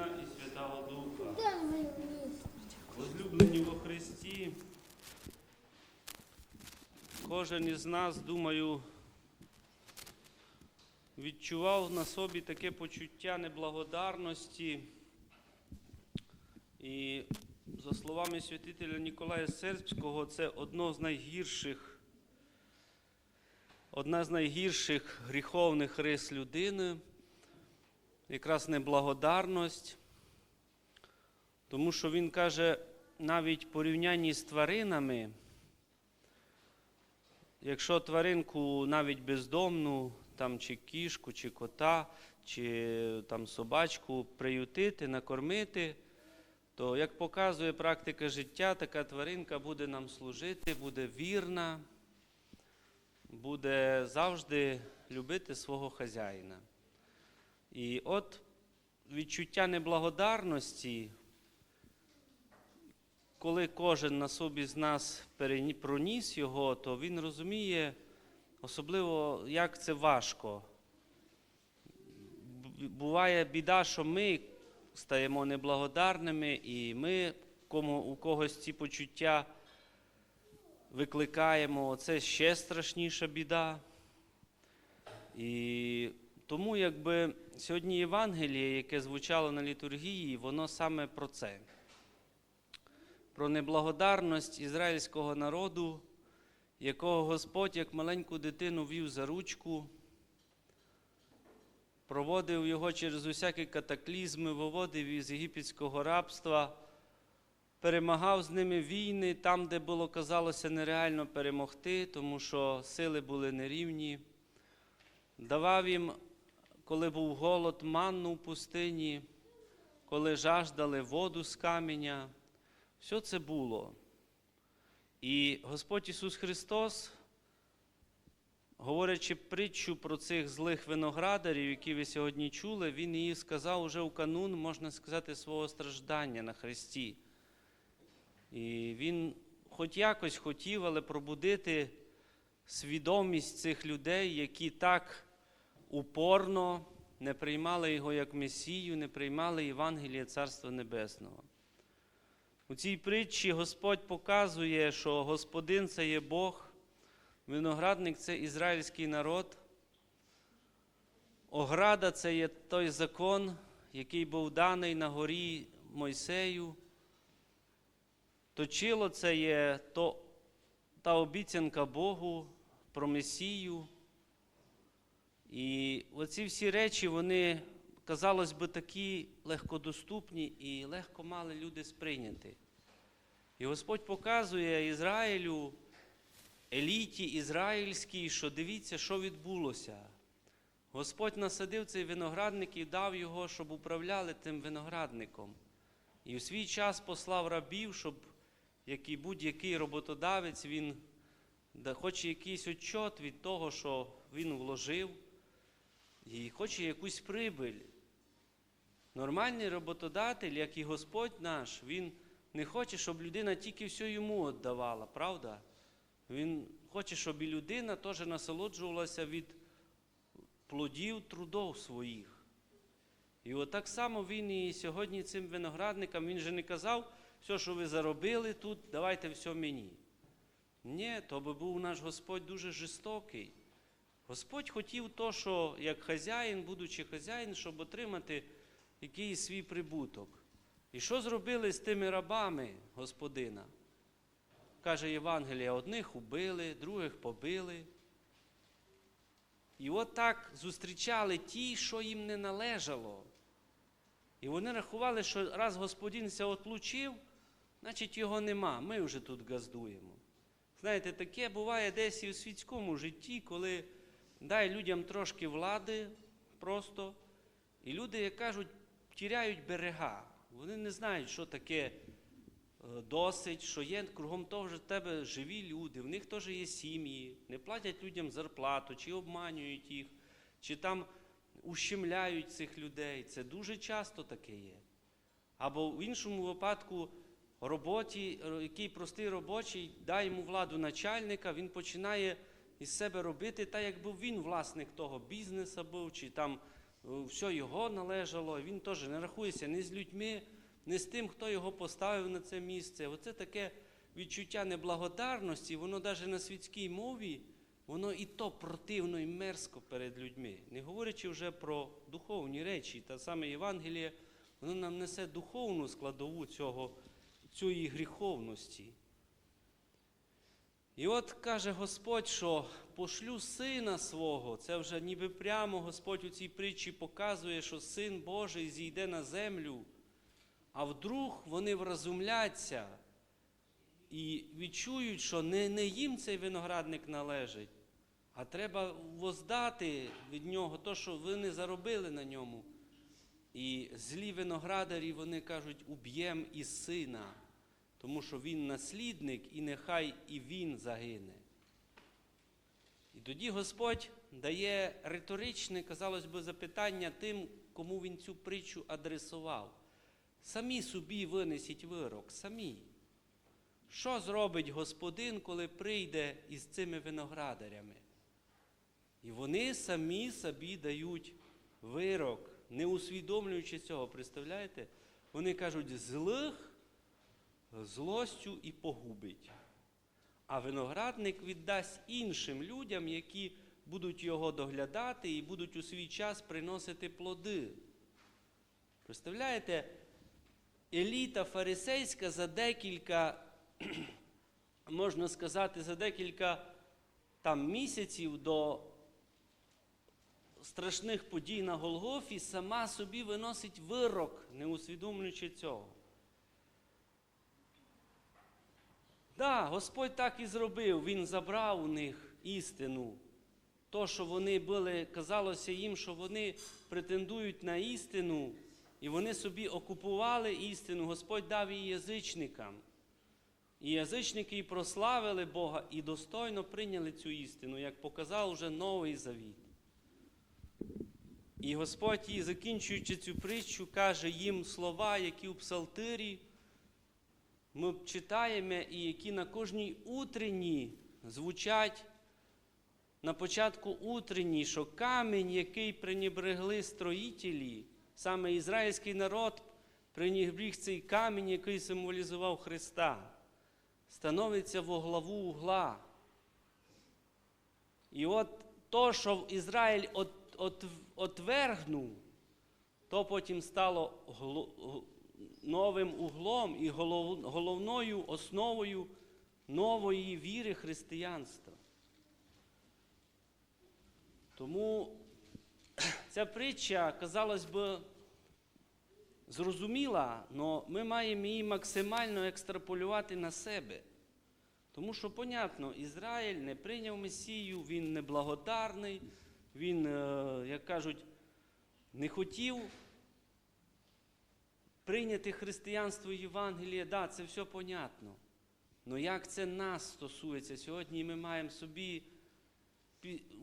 Сина і Святого Духа. Возлюблені во Христі, кожен із нас, думаю, відчував на собі таке почуття неблагодарності. І за словами святителя Ніколая Сербського, це одно з найгірших, одна з найгірших гріховних рис людини, якраз неблагодарність. Тому що він каже, навіть в порівнянні з тваринами, якщо тваринку навіть бездомну, там, чи кішку, чи кота, чи там, собачку приютити, накормити, то, як показує практика життя, така тваринка буде нам служити, буде вірна, буде завжди любити свого хазяїна. І от відчуття неблагодарності коли кожен на собі з нас проніс його, то він розуміє, особливо, як це важко. Буває біда, що ми стаємо неблагодарними, і ми кому, у когось ці почуття викликаємо. Це ще страшніша біда. І тому, якби сьогодні Євангеліє, яке звучало на літургії, воно саме про це про неблагодарність ізраїльського народу, якого Господь як маленьку дитину вів за ручку, проводив його через усякі катаклізми, виводив із єгипетського рабства, перемагав з ними війни там, де було казалося нереально перемогти, тому що сили були нерівні. Давав їм, коли був голод, манну в пустині, коли жаждали воду з каменя. Все це було. І Господь Ісус Христос, говорячи притчу про цих злих виноградарів, які ви сьогодні чули, Він її сказав уже у канун, можна сказати, свого страждання на Христі. І Він хоч якось хотів, але пробудити свідомість цих людей, які так упорно не приймали Його як Месію, не приймали Євангеліє Царства Небесного. У цій притчі Господь показує, що Господин це є Бог, виноградник це ізраїльський народ, ограда це є той закон, який був даний на горі Мойсею. Точило це є то, та обіцянка Богу про Месію. І оці всі речі, вони, казалось би, такі легкодоступні і легко мали люди сприйняти. І Господь показує Ізраїлю, еліті ізраїльській, що дивіться, що відбулося. Господь насадив цей виноградник і дав його, щоб управляли тим виноградником. І у свій час послав рабів, щоб як і будь-який роботодавець, він хоче якийсь отчот від того, що він вложив, і хоче якусь прибиль. Нормальний роботодатель, як і Господь наш, він не хоче, щоб людина тільки все йому віддавала, правда? Він хоче, щоб і людина теж насолоджувалася від плодів трудов своїх. І от так само він і сьогодні цим виноградникам, він же не казав, все, що ви заробили тут, давайте все мені. Ні, то би був наш Господь дуже жорстокий. Господь хотів то, що як хазяїн, будучи хазяїн, щоб отримати якийсь свій прибуток. І що зробили з тими рабами Господина? Каже Євангелія, одних убили, других побили. І от так зустрічали ті, що їм не належало. І вони рахували, що раз Господин ся отлучив, значить його нема, ми вже тут газдуємо. Знаєте, таке буває десь і у світському житті, коли дай людям трошки влади просто, і люди, як кажуть, тіряють берега. Вони не знають, що таке е, досить, що є кругом того ж тебе живі люди, в них теж є сім'ї, не платять людям зарплату, чи обманюють їх, чи там ущемляють цих людей. Це дуже часто таке є. Або в іншому випадку роботі, е, який простий робочий, дай йому владу начальника, він починає із себе робити, так якби він власник того бізнесу був, чи там все його належало, він теж не рахується ні з людьми, ні з тим, хто його поставив на це місце. Оце таке відчуття неблагодарності, воно навіть на світській мові, воно і то противно і мерзко перед людьми. Не говорячи вже про духовні речі, та саме Євангеліє, воно нам несе духовну складову цього, цієї гріховності. І от каже Господь, що пошлю сина свого. Це вже ніби прямо Господь у цій притчі показує, що син Божий зійде на землю, а вдруг вони вразумляться і відчують, що не, не їм цей виноградник належить, а треба воздати від нього те, що вони заробили на ньому. І злі виноградарі вони кажуть, уб'єм і сина тому що він наслідник, і нехай і він загине. І тоді Господь дає риторичне, казалось би, запитання тим, кому він цю притчу адресував. Самі собі винесіть вирок, самі. Що зробить господин, коли прийде із цими виноградарями? І вони самі собі дають вирок, не усвідомлюючи цього, представляєте? Вони кажуть, злих злостю і погубить. А виноградник віддасть іншим людям, які будуть його доглядати і будуть у свій час приносити плоди. Представляєте, еліта фарисейська за декілька, можна сказати, за декілька там, місяців до страшних подій на Голгофі сама собі виносить вирок, не усвідомлюючи цього. Да, Господь так і зробив. Він забрав у них істину. То, що вони були, казалося їм, що вони претендують на істину, і вони собі окупували істину, Господь дав її язичникам. І язичники і прославили Бога і достойно прийняли цю істину, як показав уже Новий Завіт. І Господь, закінчуючи цю притчу, каже їм слова, які у Псалтирі ми читаємо і які на кожній утренній звучать на початку утренній, що камінь, який пренебрегли строїтелі, саме ізраїльський народ пренебріг цей камінь, який символізував Христа, становиться во главу угла. І от то, що Ізраїль от, от, отвергнув, то потім стало новим углом і головною основою нової віри християнства. Тому ця притча, казалось би, зрозуміла, але ми маємо її максимально екстраполювати на себе. Тому що, понятно, Ізраїль не прийняв Месію, він неблагодарний, він, е, як кажуть, не хотів прийняти християнство і Євангеліє, да, це все понятно. Але як це нас стосується сьогодні, ми маємо собі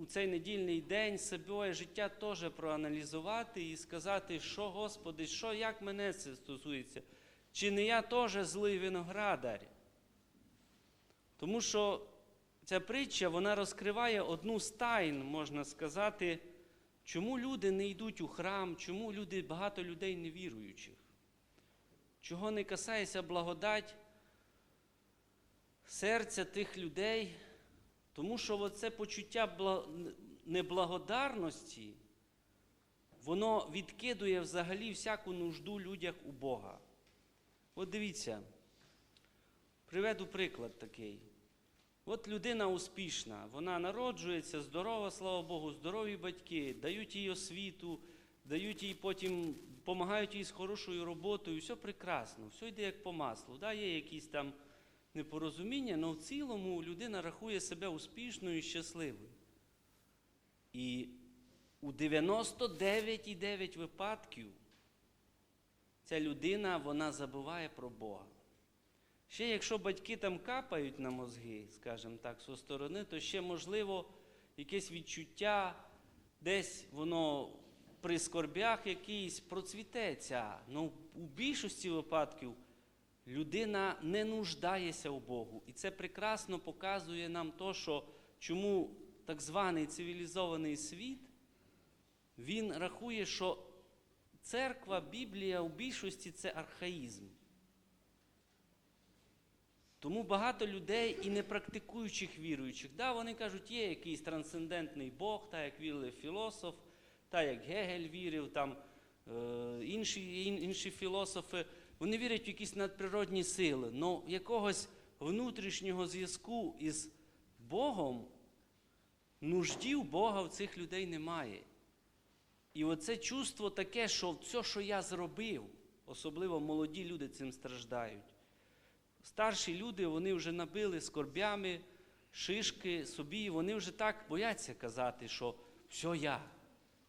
у цей недільний день себе життя теж проаналізувати і сказати, що, Господи, що, як мене це стосується? Чи не я теж злий виноградар? Тому що ця притча вона розкриває одну з тайн, можна сказати, чому люди не йдуть у храм, чому люди, багато людей невіруючих чого не касається благодать серця тих людей, тому що оце почуття неблагодарності, воно відкидує взагалі всяку нужду людях у Бога. От дивіться, приведу приклад такий. От людина успішна, вона народжується, здорова, слава Богу, здорові батьки, дають їй освіту, дають їй потім допомагають їй з хорошою роботою, все прекрасно, все йде як по маслу. Да, Є якісь там непорозуміння, але в цілому людина рахує себе успішною і щасливою. І у 99,9 випадків ця людина вона забуває про Бога. Ще якщо батьки там капають на мозги, скажімо так, зі сторони, то ще можливо якесь відчуття, десь воно при скорбях якийсь процвітеться. Ну, у більшості випадків людина не нуждається у Богу. І це прекрасно показує нам то, що чому так званий цивілізований світ він рахує, що церква, Біблія у більшості це архаїзм. Тому багато людей і не практикуючих віруючих. Да, вони кажуть, є якийсь трансцендентний Бог, так як вірив філософ, так як Гегель вірив, там е, інші, інші філософи. Вони вірять в якісь надприродні сили. але якогось внутрішнього зв'язку із Богом, нуждів Бога в цих людей немає. І оце чувство таке, що все, що я зробив, особливо молоді люди цим страждають. Старші люди, вони вже набили скорбями, шишки собі, вони вже так бояться казати, що все я.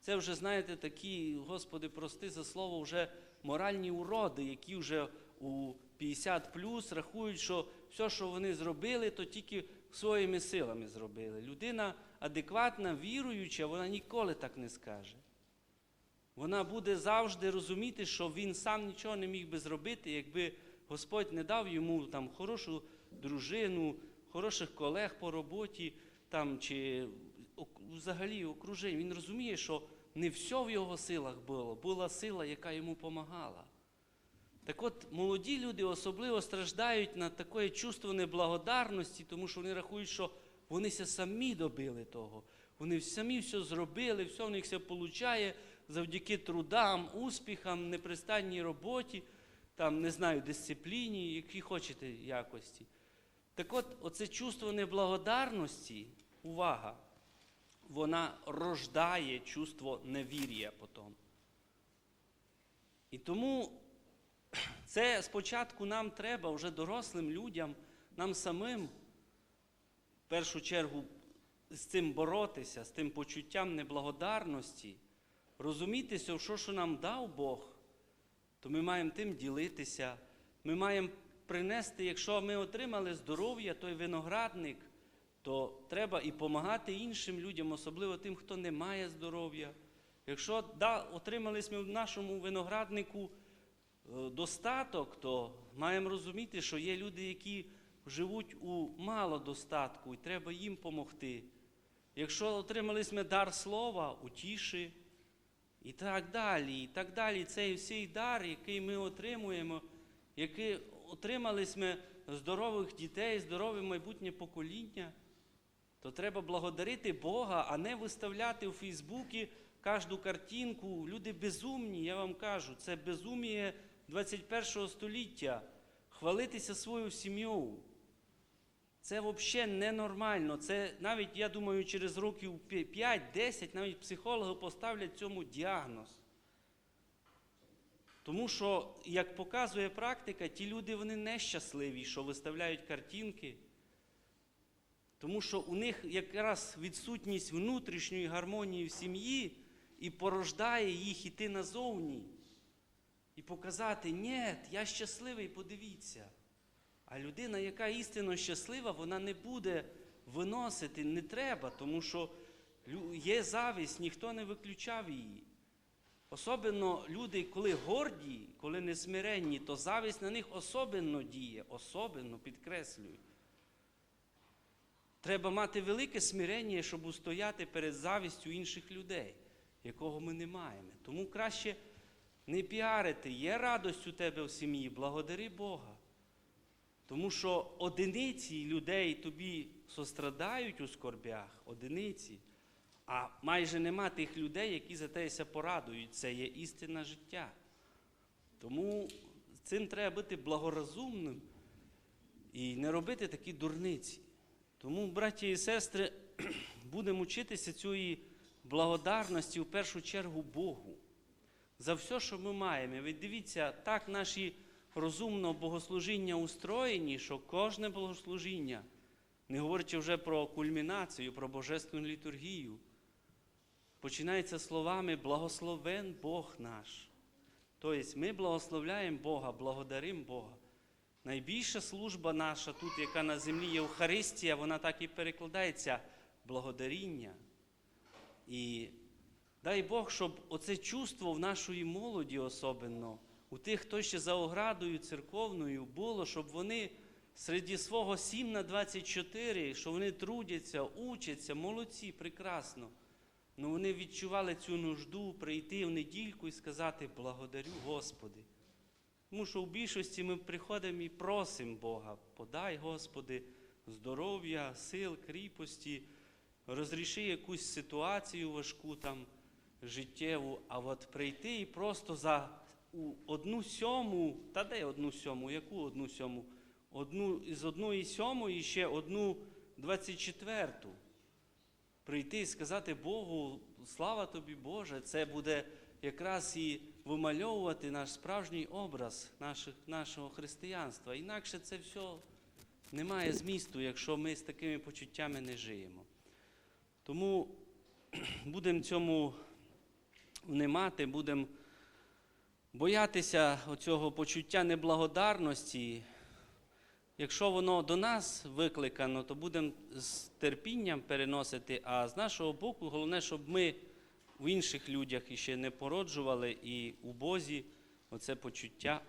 Це вже, знаєте, такі, Господи, прости за слово, вже моральні уроди, які вже у 50 плюс рахують, що все, що вони зробили, то тільки своїми силами зробили. Людина адекватна, віруюча, вона ніколи так не скаже. Вона буде завжди розуміти, що він сам нічого не міг би зробити, якби Господь не дав йому там хорошу дружину, хороших колег по роботі, там, чи взагалі окруження. Він розуміє, що не все в його силах було, була сила, яка йому допомагала. Так от молоді люди особливо страждають на таке чувство неблагодарності, тому що вони рахують, що вони ся самі добили того. Вони самі все зробили, все в них все виходить завдяки трудам, успіхам, непристанній роботі, там, не знаю, дисципліні, які хочете якості. Так от, оце чувство неблагодарності, увага, вона рождає чувство невір'я потім. І тому це спочатку нам треба вже дорослим людям, нам самим, в першу чергу, з цим боротися, з тим почуттям неблагодарності, розумітися, що, що нам дав Бог, то ми маємо тим ділитися. Ми маємо принести, якщо ми отримали здоров'я, той виноградник, то треба і допомагати іншим людям, особливо тим, хто не має здоров'я. Якщо да, отримали ми в нашому винограднику е, достаток, то маємо розуміти, що є люди, які живуть у мало достатку, і треба їм допомогти. Якщо отримали ми дар слова, утіши, і так далі. І так далі. Цей всій дар, який ми отримуємо, який отримали ми здорових дітей, здорове майбутнє покоління, то треба благодарити Бога, а не виставляти у Фейсбуці кожну картинку. Люди безумні, я вам кажу, це безуміє 21 століття. Хвалитися своєю сім'єю. Це взагалі ненормально. Це навіть, я думаю, через років 5-10 навіть психологи поставлять цьому діагноз. Тому що, як показує практика, ті люди вони нещасливі, що виставляють картинки. Тому що у них якраз відсутність внутрішньої гармонії в сім'ї і порождає їх іти назовні. І показати, ні, я щасливий, подивіться. А людина, яка істинно щаслива, вона не буде виносити, не треба, тому що є завість, ніхто не виключав її. Особливо люди, коли горді, коли несмиренні, то завість на них особливо діє, особливо підкреслюю. Треба мати велике смирення, щоб устояти перед завістю інших людей, якого ми не маємо. Тому краще не піарити. Є радость у тебе в сім'ї, благодари Бога. Тому що одиниці людей тобі сострадають у скорбях, одиниці, а майже нема тих людей, які за теся порадують. Це є істинне життя. Тому цим треба бути благорозумним і не робити такі дурниці. Тому, браті і сестри, будемо вчитися цієї благодарності в першу чергу Богу за все, що ми маємо. Ви дивіться, так наші розумно богослужіння устроєні, що кожне богослужіння, не говорячи вже про кульмінацію, про божественну літургію, починається словами благословен Бог наш. Тобто ми благословляємо Бога, благодаримо Бога. Найбільша служба наша тут, яка на землі є Евхаристія, вона так і перекладається благодаріння. І дай Бог, щоб оце чувство в нашої молоді особливо, у тих, хто ще за оградою церковною, було, щоб вони серед свого 7 на 24, що вони трудяться, учаться, молодці, прекрасно. Ну вони відчували цю нужду прийти в недільку і сказати благодарю Господи. Тому що в більшості ми приходимо і просимо Бога, подай, Господи, здоров'я, сил, кріпості, розріши якусь ситуацію важку там життєву, а от прийти і просто за одну сьому, та де одну сьому, яку одну сьому? Одну із одної сьомої ще одну двадцять четверту. Прийти і сказати Богу, слава тобі, Боже, це буде якраз і вимальовувати наш справжній образ наших, нашого християнства. Інакше це все не має змісту, якщо ми з такими почуттями не живемо. Тому будемо цьому внимати, будемо боятися оцього почуття неблагодарності. Якщо воно до нас викликано, то будемо з терпінням переносити, а з нашого боку, головне, щоб ми в інших людях іще не породжували і у Бозі оце почуття